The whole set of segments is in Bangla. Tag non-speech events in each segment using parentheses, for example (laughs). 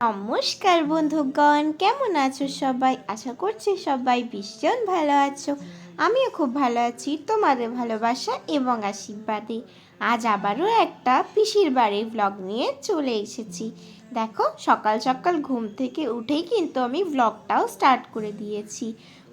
নমস্কার বন্ধুগণ, কেমন আছো সবাই? আশা করছি সবাই ভীষণ ভালো আছো। আমিও খুব ভালো আছি, তোমাদের ভালোবাসা এবং আশীর্বাদে। আজ আবারও একটা পিসির বাড়ির ব্লগ নিয়ে চলে এসেছি। দেখো, সকাল সকাল ঘুম থেকে উঠেই কিন্তু আমি ব্লগটাও স্টার্ট করে দিয়েছি।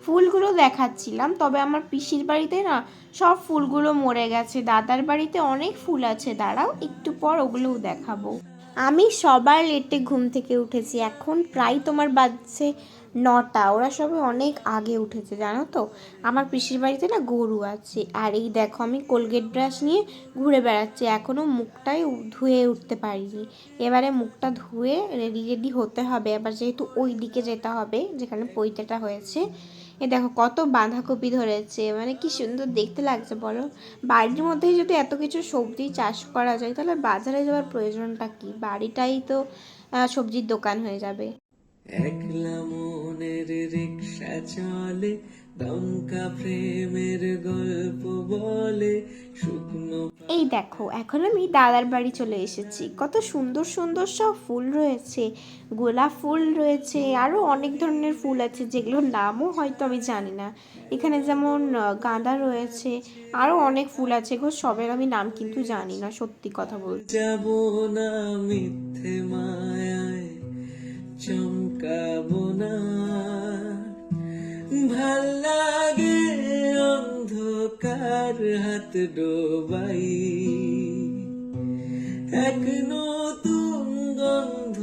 ফুলগুলো দেখাচ্ছিলাম, তবে আমার পিসির বাড়িতে না সব ফুলগুলো মরে গেছে। দাদার বাড়িতে অনেক ফুল আছে, দাঁড়াও একটু পর ওগুলোও দেখাবো। আমি সবার লেটে ঘুম থেকে উঠেছি। এখন প্রায় তোমার বাজছে নটা। ওরা সবাই অনেক আগে উঠেছে, জানো তো? আমার পিসির বাড়িতে না গরু আছে। আর এই দেখো, আমি কোলগেট ব্রাশ নিয়ে ঘুরে বেড়াচ্ছি। এখনও মুখটাই ধুয়ে উঠতে পারিনি। এবারে মুখটা ধুয়ে রেডি রেডি হতে হবে। আবার যেহেতু ওই দিকে যেতে হবে, যেখানে পৈতেটা হয়েছে এ দেখো কত বাঁধাকপি ধরেছে মানে কি সুন্দর দেখতে লাগছে বলো। বাড়ির মধ্যেই যদি এত কিছু সবজি চাষ করা যায়, তাহলে বাজারে যাওয়ার প্রয়োজনটা কি? বাড়িটাই তো সবজির দোকান হয়ে যাবে। একলা মনের রিক্সা চলে দমকা প্রেমের গল্প বলে শুকনো এই দেখো এখন আমি দাদার বাড়ি চলে এসেছি। কত সুন্দর সুন্দর সব ফুল রয়েছে। গোলাপ ফুল রয়েছে আরও অনেক ধরনের ফুল আছে যেগুলোর নামও হয়তো আমি জানি না। এখানে যেমন গাঁদা রয়েছে আরও অনেক ফুল আছে গো সবের আমি নাম কিন্তু জানি না সত্যি কথা বলতে যাব না মিথ্যে মায়ায় চমকাবো না। ভালো লাগে অন্ধকার হাত ডোবাই। এক নতুন গন্ধ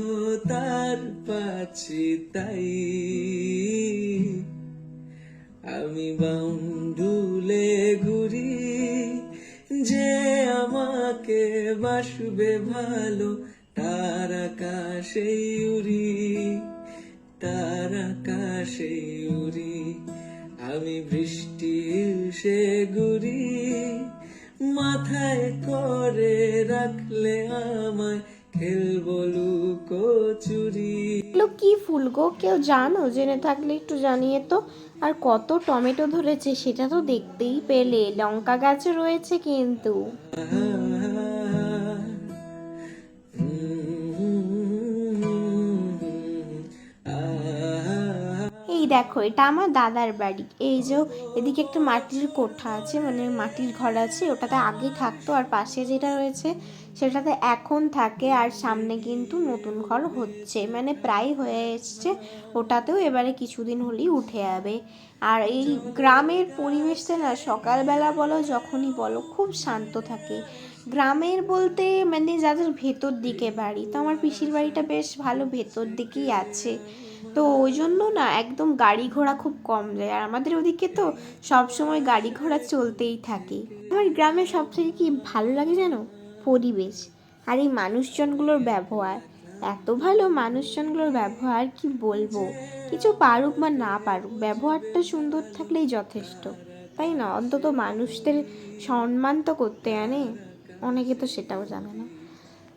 তার পাছি তাই। আমি বাউন্ডুলে ঘুরি যে আমাকে বাসবে ভালো, তার আকাশে উড়ি। তার আকাশে উড়ি। আমি বৃষ্টি সে গুরি মাথায় করে রাখলে আমায় খেলব লুকোচুরি এগুলো কি ফুল গো? কেউ জানো? জেনে থাকলে একটু জানিয়ে তো। আর কত টমেটো ধরেছে সেটা তো দেখতেই পেলে। লঙ্কা গাছও রয়েছে কিন্তু। দেখো, এটা আমার দাদার বাড়ি। এই যে এদিকে একটা মাটির কোঠা আছে মানে মাটির ঘর আছে, ওটাতে আগে থাকতো আর পাশে যেটা রয়েছে, সেটাতে এখন থাকে আর সামনে কিন্তু নতুন ঘর হচ্ছে। মানে প্রায় হয়ে এসছে, ওটাতেও এবারে কিছুদিন হলেই উঠে যাবে। আর এই গ্রামের পরিবেশটা না, সকালবেলা বলো, যখনই বলো, খুব শান্ত থাকে। গ্রামের বলতে মানে যাদের ভেতর দিকে বাড়ি, তো আমার পিসির বাড়িটা বেশ ভালো ভেতর দিকেই আছে। তো ওই জন্য না একদম গাড়ি ঘোড়া খুব কম যায়। আর আমাদের ওদিকে তো সব সময় গাড়ি ঘোড়া চলতেই থাকে। আমার গ্রামে সব থেকে কি ভালো লাগে জানো? পরিবেশ। আর এই মানুষজনগুলোর ব্যবহার। এত ভালো মানুষজনগুলোর ব্যবহার, কি বলব? কিছু পারুক বা না পারুক, ব্যবহারটা সুন্দর থাকলেই যথেষ্ট। তাই না? অন্তত মানুষদের সম্মান তো করতে আনে। অনেকে তো সেটাও জানে না।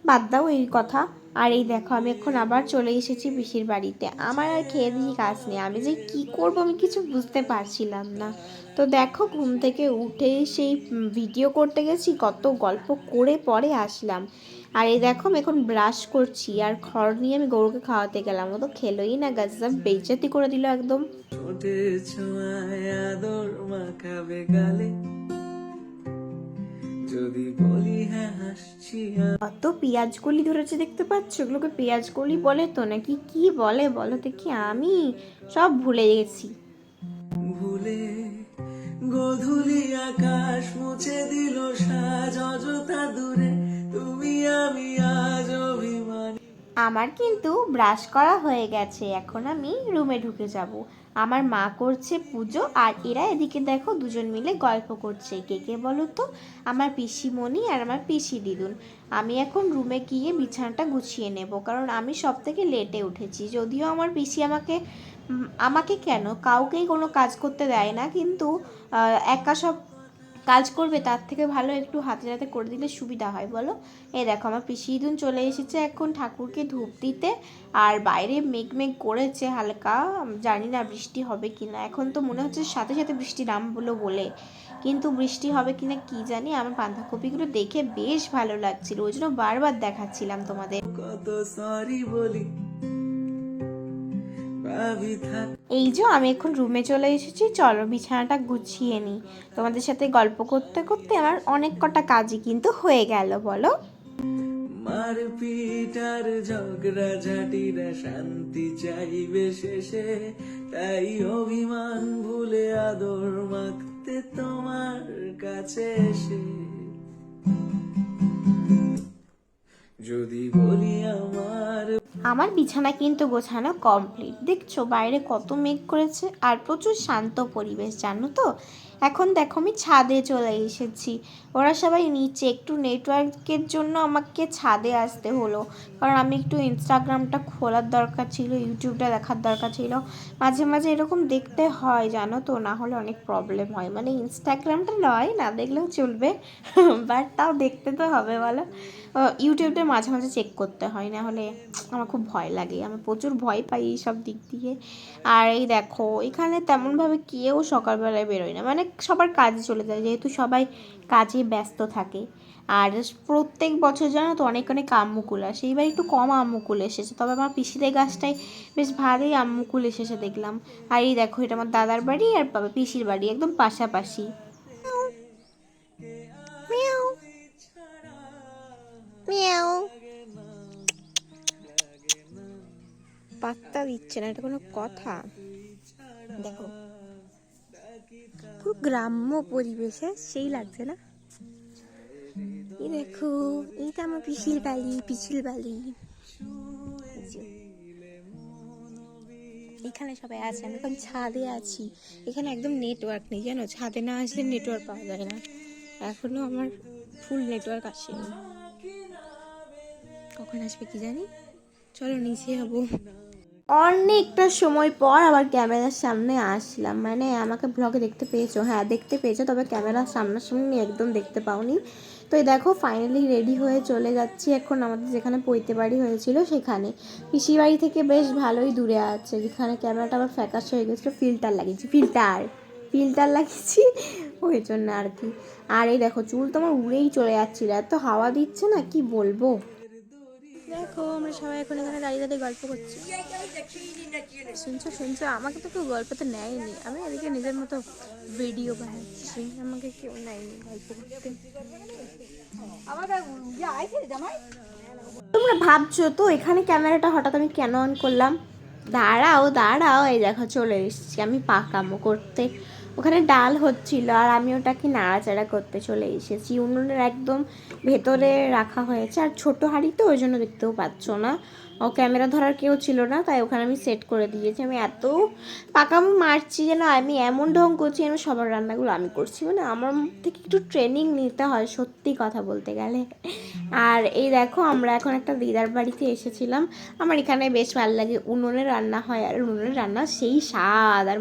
বাদ দাও এই কথা। আর এই দেখো, আমি এখন আবার চলে এসেছি পিসির বাড়িতে। আমার আর খেয়ে দিয়ে কাজ নেই। আমি যে কি করব আমি কিছু বুঝতে পারছিলাম না। তো দেখো, ঘুম থেকে উঠে সেই ভিডিও করতে গেছি, কত গল্প করে পরে আসলাম। আর এই দেখো, আমি এখন ব্রাশ করছি। আর খড় নিয়ে আমি গরুকে খাওয়াতে গেলাম। ও তো খেলোই না গাছাব বেইজ্জতি করে দিল একদম। ছোঁয়ায় আদর গালে। যদি বলি হ্যাঁ হাসছি কত পেঁয়াজ কলি ধরেছে দেখতে পাচ্ছ? ওগুলোকে পেঁয়াজ কলি বলে তো নাকি কি বলে? বলো দেখি আমি সব ভুলে গেছি। ভুলে গধুলি আকাশ মুছে দিল সাজ অযথা দূরে। আমার কিন্তু ব্রাশ করা হয়ে গেছে, এখন আমি রুমে ঢুকে যাব। আমার মা করছে পুজো আর এরা এদিকে দেখো দুজন মিলে গল্প করছে। কে কে বলো তো? আমার পিসিমণি আর আমার পিসি দিদুন। আমি এখন রুমে গিয়ে বিছানাটা গুছিয়ে নেব, কারণ আমি সব থেকে লেটে উঠেছি। যদিও আমার পিসি আমাকে আমাকে কেন? কাউকেই কোনো কাজ করতে দেয় না, কিন্তু একা সব কাজ করবে, তার থেকে ভালো একটু হাতে হাতে করে দিলে সুবিধা হয়, বলো? এ দেখো, আমার পিসি চলে এসেছে এখন ঠাকুরকে ধূপ দিতে, আর বাইরে মেঘ মেঘ করেছে হালকা, জানি না বৃষ্টি হবে কি না এখন তো মনে হচ্ছে সাথে সাথে বৃষ্টি নামগুলো বলে, কিন্তু বৃষ্টি হবে কি না কী জানি, আমার বাঁধাকপিগুলো দেখে বেশ ভালো লাগছিল, ওই জন্য বারবার দেখাচ্ছিলাম তোমাদের। কত সরি বলি এই যে, আমি এখন রুমে চলে এসেছি। চলো, বিছানাটা গুছিয়ে নিই। তোমাদের সাথে গল্প করতে করতে আমার অনেক কটা কাজই কিন্তু হয়ে গেল, বলো। মারপিট আর ঝগড়া, ঝাটিরা শান্তি চাইবে শেষে। তাই অভিমান ভুলে আদর মাখতে তোমার কাছে এসে। যদি বলি আমার আমার বিছানা কিন্তু গোছানো কমপ্লিট দেখছ, বাইরে কত মেঘ করেছে আর প্রচুর শান্ত পরিবেশ, জানো তো? এখন দেখো আমি ছাদে চলে এসেছি। ওরা সবাই নিচে, একটু নেটওয়ার্কের জন্য আমাকে ছাদে আসতে হলো। কারণ আমি একটু ইনস্টাগ্রামটা খোলার দরকার ছিল, ইউটিউবটা দেখার দরকার ছিল। মাঝে মাঝে এরকম দেখতে হয়, জানো তো? না হলে অনেক প্রবলেম হয়। মানে ইনস্টাগ্রামটা নয় না দেখলেও চলবে। (laughs) বাট তাও দেখতে তো হবে, বলো? ইউটিউবটা মাঝে মাঝে চেক করতে হয়। না হলে আমার খুব ভয় লাগে। আমি প্রচুর ভয় পাই এই সব দিক দিয়ে। আর এই দেখো, এখানে তেমনভাবে কেউ সকালবেলায় বেরোয় না। মানে সবার কাজে চলে যায়, যেহেতু সবাই কাজে ব্যস্ত থাকে। আর প্রত্যেক বছর জানো তো অনেক অনেক আম্মুকুল আসে। এইবার একটু কম আম্মুকুল এসেছে, তবে আমার পিসিদের গাছটায় বেশ ভালোই আম্মুকুল এসেছে দেখলাম। আর এই দেখো, এটা আমার দাদার বাড়ি আর পিসির বাড়ি, একদম পাশাপাশি। পাত্তা দিচ্ছে না, এটা কোনো কথা। দেখো। গ্রাম্য পরিবেশে সেই লাগছে না? এই দেখো, এইটা আমার পিসিল বালি পিছিল বালি এখানে সবাই আছে, আমি এখন ছাদে আছি। এখানে একদম নেটওয়ার্ক নেই, জানো? ছাদে না আসলে নেটওয়ার্ক পাওয়া যায় না। এখনও আমার ফুল নেটওয়ার্ক আসেনি। কখন আসবে কি জানি? চলো নিচে যাব অনেকটা সময় পর আবার ক্যামেরার সামনে আসলাম। মানে আমাকে ব্লগে দেখতে পেয়েছ? হ্যাঁ দেখতে পেয়েছ, তবে ক্যামেরার সামনাসামনি একদম দেখতে পাওনি। তো এই দেখো ফাইনালি রেডি হয়ে চলে যাচ্ছি। এখন আমাদের যেখানে পৈতে বাড়ি হয়েছিল সেখানে। পিসি বাড়ি থেকে বেশ ভালোই দূরে আছে, যেখানে ক্যামেরাটা আবার ফ্যাকাশ হয়ে গেছিল। ফিল্টার লাগিয়েছি ফিল্টার ফিল্টার লাগিয়েছি, ওই জন্য আর কি। আর এই দেখো, চুল তো আমার উড়েই চলে যাচ্ছিল। এত হাওয়া দিচ্ছে না, কি বলব? দেখো, আমরা সবাই এখন এখানে দাঁড়িয়ে দাঁড়িয়ে গল্প করছি। শুনছো শুনছো? আমাকে তো কেউ গল্পতে নেয়নি। আমি এদিকে নিজের মতো ভিডিও বানাচ্ছি। আমাকে কেউ নেয়নি গল্প করতে। তোমরা ভাবছ, তো এখানে ক্যামেরাটা হঠাৎ আমি কেন অন করলাম? দাঁড়াও দাঁড়াও, এই দেখো চলে এসেছি, আমি পাকামো করতে। ওখানে ডাল হচ্ছিল আর আমি ওটাকে নাড়াচাড়া করতে চলে এসেছি। উনুনের একদম ভেতরে রাখা হয়েছে আর ছোট হাঁড়ি তো ওই জন্য দেখতেও পাচ্ছ না। ও ক্যামেরা ধরার কেউ ছিল না, তাই ওখানে আমি সেট করে দিয়েছি। আমি এত পাকামো মারছি যেন, আমি এমন ঢং করছি যেন সবার রান্নাগুলো আমি করছি। মানে আমার থেকে একটু ট্রেনিং নিতে হয় সত্যি কথা বলতে গেলে। আর এই দেখো, আমরা এখন একটা দিদার বাড়িতে এসেছিলাম। আমার এখানে বেশ ভালো লাগে, উনুনে রান্না হয় আর উনুনে রান্না সেই স্বাদ। আর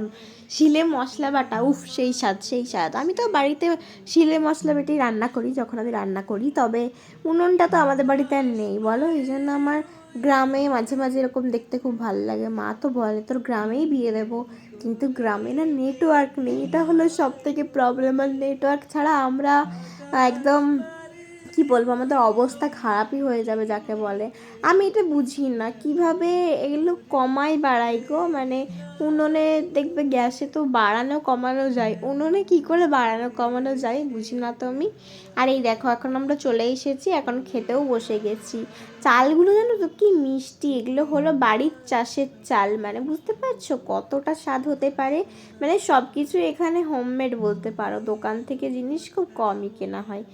শিলে মশলা বাটা উফ, সেই স্বাদ সেই স্বাদ। আমি তো বাড়িতে শিলে মশলা বেটেই রান্না করি, যখন আমি রান্না করি, তবে উনুনটা তো আমাদের বাড়িতে আর নেই, বলো? এই জন্য আমার গ্রামে মাঝে মাঝে এরকম দেখতে খুব ভালো লাগে। মা তো বলে, তোর গ্রামেই বিয়ে দেবো। কিন্তু গ্রামে না নেটওয়ার্ক নেই। এটা হলো সব থেকে প্রবলেম আর নেটওয়ার্ক ছাড়া আমরা একদম কি বলব? আমাদের অবস্থা খারাপই হয়ে যাবে যাকে বলে। আমি এটা বুঝি না। কীভাবে এগুলো কমাই বাড়াই গো? মানে উনুনে দেখবে গ্যাসে তো বাড়ানো কমানো যায়। উনুনে কি করে বাড়ানো কমানো যায় বুঝি না তো আমি? আর এই দেখো, এখন আমরা চলে এসেছি, এখন খেতেও বসে গেছি। চালগুলো জানো তো কি মিষ্টি? এগুলো হলো বাড়ির চাষের চাল। মানে বুঝতে পারছ কতটা স্বাদ হতে পারে? মানে সব কিছু এখানে হোমমেড বলতে পারো। দোকান থেকে জিনিস খুব কমই কেনা হয়।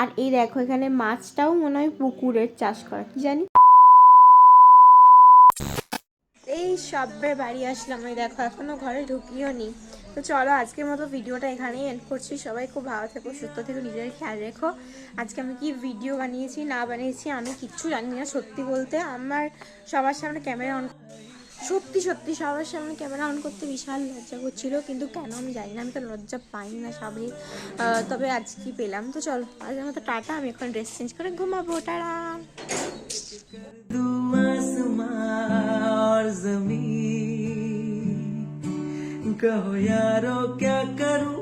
আর এই দেখো, এখানে মাছটাও মনে হয় পুকুরের চাষ করা। কি জানি? এই সবের বাড়ি আসলাম, এই দেখো, এখনও ঘরে ঢুকিও নি। তো চলো, আজকের মতো ভিডিওটা এখানেই এন্ড করছি। সবাই খুব ভালো থেকো, সুস্থ থেকো, নিজের খেয়াল রেখো। আজকে আমি কি ভিডিও বানিয়েছি, না বানিয়েছি, আমি কিচ্ছু জানি না, সত্যি বলতে। আমার সবার সামনে ক্যামেরা অন সত্যি সত্যি সবার সামনে ক্যামেরা অন করতে বিশাল লজ্জা করছিল, কিন্তু কেন আমি জানি না, আমি তো লজ্জা পাই না সবাই। তবে আজকে পেলাম? তো চলো আজকের মতো টাটা, আমি এখন ড্রেস চেঞ্জ করে ঘুমাবো, টাটা। कहो यारो কে करूं